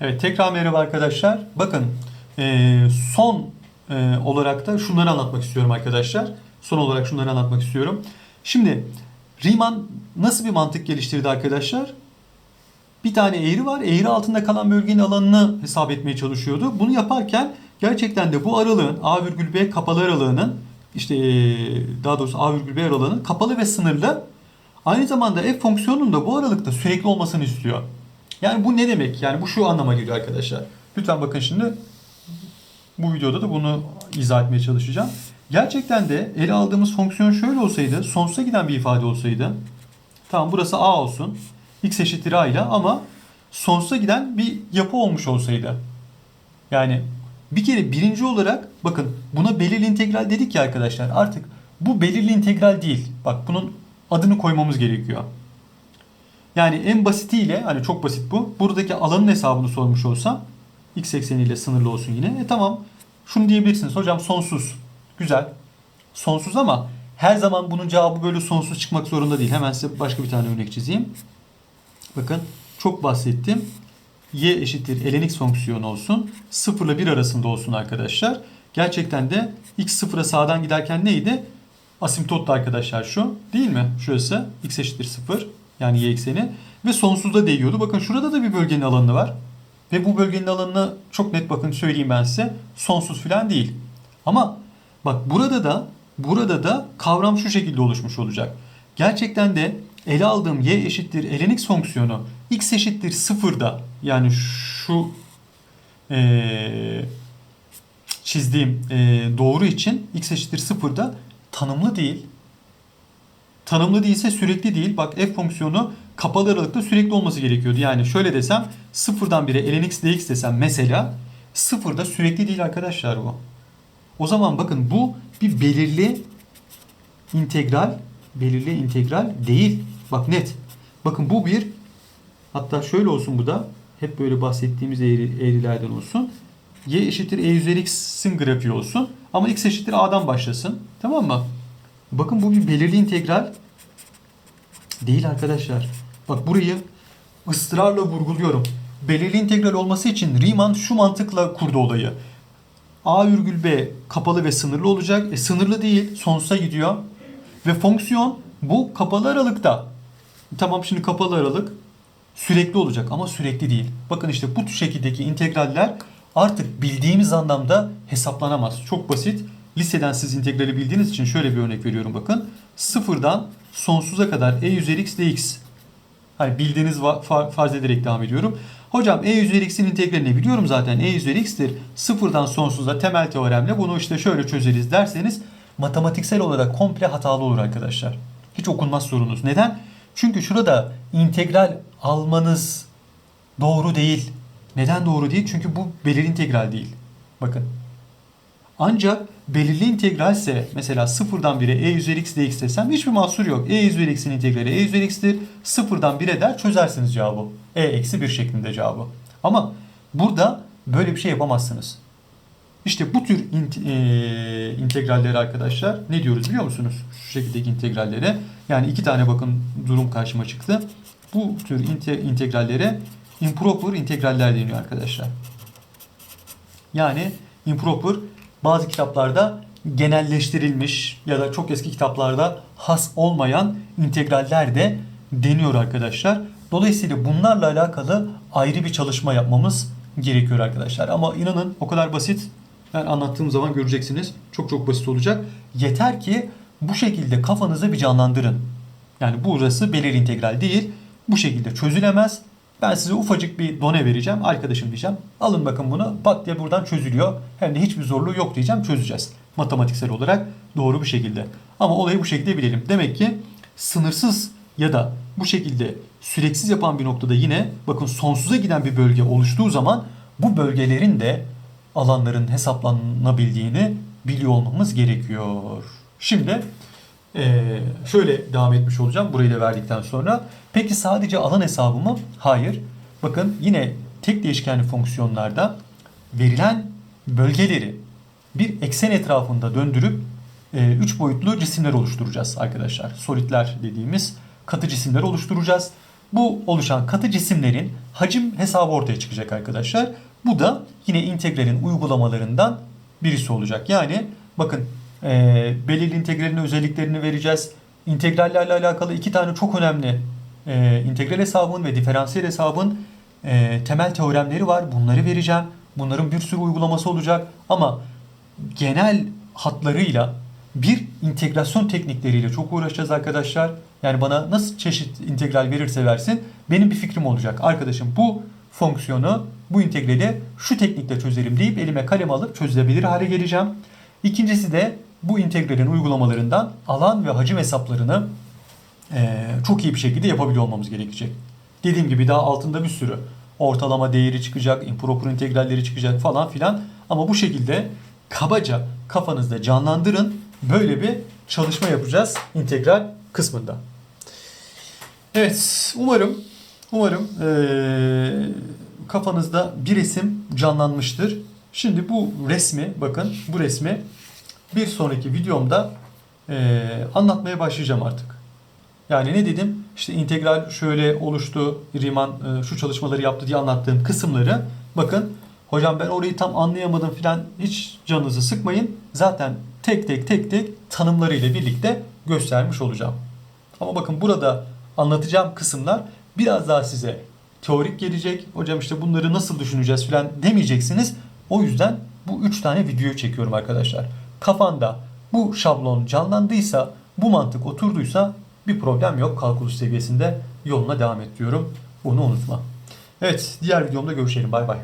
Evet tekrar merhaba arkadaşlar. Bakın e, son e, olarak da şunları anlatmak istiyorum arkadaşlar. Son olarak şunları anlatmak istiyorum. Şimdi Riemann nasıl bir mantık geliştirdi arkadaşlar? Bir tane eğri var. Eğri altında kalan bölgenin alanını hesap etmeye çalışıyordu. Bunu yaparken gerçekten de bu aralığın A virgül B kapalı aralığının işte e, daha doğrusu A virgül B aralığının kapalı ve sınırlı. Aynı zamanda f fonksiyonunun da bu aralıkta sürekli olmasını istiyor. Yani bu ne demek? Yani bu şu anlama geliyor arkadaşlar. Lütfen bakın şimdi bu videoda da bunu izah etmeye çalışacağım. Gerçekten de ele aldığımız fonksiyon şöyle olsaydı, sonsuza giden bir ifade olsaydı. Tamam burası a olsun. x eşittir a ile ama sonsuza giden bir yapı olmuş olsaydı. Yani bir kere birinci olarak bakın buna belirli integral dedik ya arkadaşlar. Artık bu belirli integral değil. Bak bunun adını koymamız gerekiyor. Yani en basitiyle hani çok basit bu. Buradaki alanın hesabını sormuş olsam x ekseniyle sınırlı olsun yine. E tamam. Şunu diyebilirsiniz. Hocam sonsuz. Güzel. Sonsuz ama her zaman bunun cevabı böyle sonsuz çıkmak zorunda değil. Hemen size başka bir tane örnek çizeyim. Bakın çok bahsettim. y eşittir ln x fonksiyonu olsun. 0 ile 1 arasında olsun arkadaşlar. Gerçekten de x sıfıra sağdan giderken neydi? Asimptottu arkadaşlar şu. Değil mi? Şurası x eşittir 0. Yani y ekseni. Ve sonsuzda değiyordu. Bakın şurada da bir bölgenin alanı var. Ve bu bölgenin alanını çok net bakın söyleyeyim ben size. Sonsuz falan değil. Ama bak burada da burada da kavram şu şekilde oluşmuş olacak. Gerçekten de ele aldığım y eşittir ln fonksiyonu x eşittir sıfırda yani şu eee çizdiğim eee, doğru için x eşittir sıfırda tanımlı değil. Tanımlı değilse sürekli değil. Bak f fonksiyonu kapalı aralıkta sürekli olması gerekiyordu. Yani şöyle desem sıfırdan 1'e ln x dx desem mesela sıfırda sürekli değil arkadaşlar bu. O zaman bakın bu bir belirli integral belirli integral değil. Bak net. Bakın bu bir hatta şöyle olsun bu da hep böyle bahsettiğimiz eğri, eğrilerden olsun. y eşittir e üzeri x'in grafiği olsun. Ama x eşittir a'dan başlasın. Tamam mı? Bakın bu bir belirli integral değil arkadaşlar. Bak burayı ısrarla vurguluyorum. Belirli integral olması için Riemann şu mantıkla kurdu olayı. A virgül B kapalı ve sınırlı olacak. E, sınırlı değil, sonsuza gidiyor. Ve fonksiyon bu kapalı aralıkta. Tamam şimdi kapalı aralık sürekli olacak ama sürekli değil. Bakın işte bu şekildeki integraller artık bildiğimiz anlamda hesaplanamaz. Çok basit. Liseden siz integrali bildiğiniz için şöyle bir örnek veriyorum bakın. Sıfırdan sonsuza kadar e üzeri x dx. Hani bildiğiniz farz ederek devam ediyorum. Hocam e üzeri x'in integralini biliyorum zaten. e üzeri x'tir. Sıfırdan sonsuza temel teoremle bunu işte şöyle çözeriz derseniz matematiksel olarak komple hatalı olur arkadaşlar. Hiç okunmaz sorunuz. Neden? Çünkü şurada integral almanız doğru değil. Neden doğru değil? Çünkü bu belirli integral değil. Bakın. Ancak belirli integralse mesela sıfırdan 1'e e üzeri x dx desem hiçbir mahsur yok. e üzeri x'in integrali e üzeri x'tir. Sıfırdan 1'e der çözersiniz cevabı. e eksi 1 şeklinde cevabı. Ama burada böyle bir şey yapamazsınız. İşte bu tür int- e, integralleri arkadaşlar ne diyoruz biliyor musunuz? Şu şekildeki integrallere. Yani iki tane bakın durum karşıma çıktı. Bu tür inte- integrallere improper integraller deniyor arkadaşlar. Yani improper bazı kitaplarda genelleştirilmiş ya da çok eski kitaplarda has olmayan integraller de deniyor arkadaşlar. Dolayısıyla bunlarla alakalı ayrı bir çalışma yapmamız gerekiyor arkadaşlar. Ama inanın o kadar basit. Ben anlattığım zaman göreceksiniz. Çok çok basit olacak. Yeter ki bu şekilde kafanızı bir canlandırın. Yani burası belirli integral değil. Bu şekilde çözülemez. Ben size ufacık bir done vereceğim. Arkadaşım diyeceğim. Alın bakın bunu. Pat diye buradan çözülüyor. Hem de hiçbir zorluğu yok diyeceğim. Çözeceğiz. Matematiksel olarak doğru bir şekilde. Ama olayı bu şekilde bilelim. Demek ki sınırsız ya da bu şekilde süreksiz yapan bir noktada yine bakın sonsuza giden bir bölge oluştuğu zaman bu bölgelerin de alanların hesaplanabildiğini biliyor olmamız gerekiyor. Şimdi ee, şöyle devam etmiş olacağım burayı da verdikten sonra. Peki sadece alan hesabı mı? Hayır. Bakın yine tek değişkenli fonksiyonlarda verilen bölgeleri bir eksen etrafında döndürüp 3 boyutlu cisimler oluşturacağız arkadaşlar. Solidler dediğimiz katı cisimler oluşturacağız. bu oluşan katı cisimlerin hacim hesabı ortaya çıkacak arkadaşlar. Bu da yine integralin uygulamalarından birisi olacak. Yani bakın e, belirli integralin özelliklerini vereceğiz. İntegrallerle alakalı iki tane çok önemli e, integral hesabın ve diferansiyel hesabın e, temel teoremleri var. Bunları vereceğim. Bunların bir sürü uygulaması olacak. Ama genel hatlarıyla bir integrasyon teknikleriyle çok uğraşacağız arkadaşlar. Yani bana nasıl çeşit integral verirse versin benim bir fikrim olacak. Arkadaşım bu fonksiyonu, bu integrali şu teknikle çözerim deyip elime kalem alıp çözülebilir hale geleceğim. İkincisi de bu integralin uygulamalarından alan ve hacim hesaplarını eee, çok iyi bir şekilde yapabiliyor olmamız gerekecek. Dediğim gibi daha altında bir sürü ortalama değeri çıkacak, improper integralleri çıkacak falan filan. Ama bu şekilde kabaca kafanızda canlandırın. Böyle bir çalışma yapacağız integral kısmında. Evet, umarım umarım eee, kafanızda bir resim canlanmıştır. Şimdi bu resmi bakın bu resmi bir sonraki videomda eee, anlatmaya başlayacağım artık. Yani ne dedim? İşte integral şöyle oluştu, Riemann e, şu çalışmaları yaptı diye anlattığım kısımları bakın hocam ben orayı tam anlayamadım filan hiç canınızı sıkmayın. Zaten tek tek tek tek tanımlarıyla birlikte göstermiş olacağım. Ama bakın burada anlatacağım kısımlar biraz daha size teorik gelecek. Hocam işte bunları nasıl düşüneceğiz filan demeyeceksiniz. O yüzden bu üç tane videoyu çekiyorum arkadaşlar. Kafanda bu şablon canlandıysa, bu mantık oturduysa bir problem yok. Kalkulus seviyesinde yoluna devam et diyorum. Bunu unutma. Evet, diğer videomda görüşelim. Bay bay.